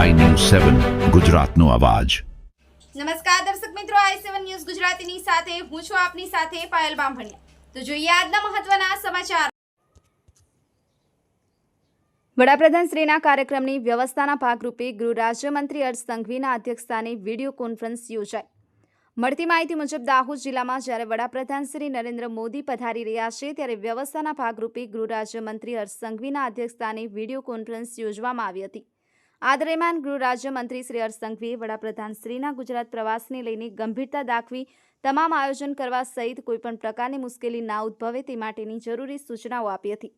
સેવન ગુજરાતનો અવાજ. નમસ્કાર દર્શક મિત્રો આઈ સેવન ન્યૂઝ ગુજરાતીની સાથે હું છું આપની સાથે પાયલ બામભણિયા. તો જોઈએ આજના મહત્વના સમાચાર. વડાપ્રધાન શ્રીના કાર્યક્રમની વ્યવસ્થાના ભાગરૂપે ગૃહ રાજ્યમંત્રી હર્ષ સંઘવીના અધ્યક્ષસ્થાને વીડિયો કોન્ફરન્સ યોજાઈ. મળતી માહિતી મુજબ દાહોદ જિલ્લામાં જ્યારે વડાપ્રધાન શ્રી નરેન્દ્ર મોદી પધારી રહ્યા છે ત્યારે વ્યવસ્થાના ભાગરૂપે ગૃહ રાજ્યમંત્રી હર્ષ સંઘવીના અધ્યક્ષસ્થાને વીડિયો કોન્ફરન્સ યોજવામાં આવી હતી. આ દરમિયાન ગૃહ રાજ્યમંત્રી શ્રી વડાપ્રધાન શ્રીના ગુજરાત પ્રવાસને લઈને ગંભીરતા દાખવી, તમામ આયોજન કરવા સહિત કોઈપણ પ્રકારની મુશ્કેલી ના ઉદ્ભવે તે માટેની જરૂરી સૂચનાઓ આપી હતી.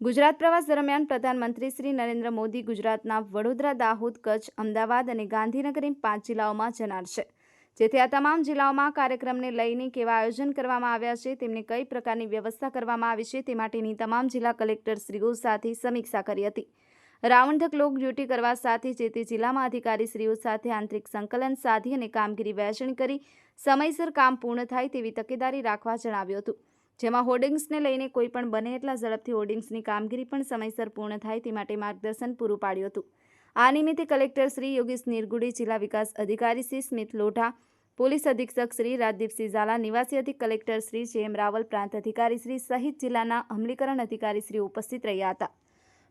ગુજરાત પ્રવાસ દરમિયાન પ્રધાનમંત્રી શ્રી નરેન્દ્ર મોદી ગુજરાતના વડોદરા, દાહોદ, કચ્છ, અમદાવાદ અને ગાંધીનગર એમ પાંચ જિલ્લાઓમાં જનાર છે. જેથી આ તમામ જિલ્લાઓમાં કાર્યક્રમને લઈને કેવા આયોજન કરવામાં આવ્યા છે, તેમને કઈ પ્રકારની વ્યવસ્થા કરવામાં આવી છે તે માટેની તમામ જિલ્લા કલેક્ટરશ્રીઓ સાથે સમીક્ષા કરી હતી. રાઉન્ડ ધ ક્લોક ડ્યુટી કરવા સાથે જે તે જિલ્લામાં અધિકારીશ્રીઓ સાથે આંતરિક સંકલન સાધી અને કામગીરી વહેંચણી કરી સમયસર કામ પૂર્ણ થાય તેવી તકેદારી રાખવા જણાવ્યું હતું. જેમાં હોર્ડિંગ્સને લઈને કોઈ પણ બને એટલા ઝડપથી હોર્ડિંગ્સની કામગીરી પણ સમયસર પૂર્ણ થાય તે માટે માર્ગદર્શન પૂરું પાડ્યું હતું. આ નિમિત્તે કલેક્ટર શ્રી યોગેશ નિરગુડી, જિલ્લા વિકાસ અધિકારી શ્રી સ્મિત લોઢા, પોલીસ અધિક્ષક શ્રી રાજદીપસિંહ ઝાલા, નિવાસી અધિક કલેક્ટર શ્રી જે એમ રાવલ, પ્રાંત અધિકારી શ્રી સહિત જિલ્લાના અમલીકરણ અધિકારી શ્રી ઉપસ્થિત રહ્યા હતા.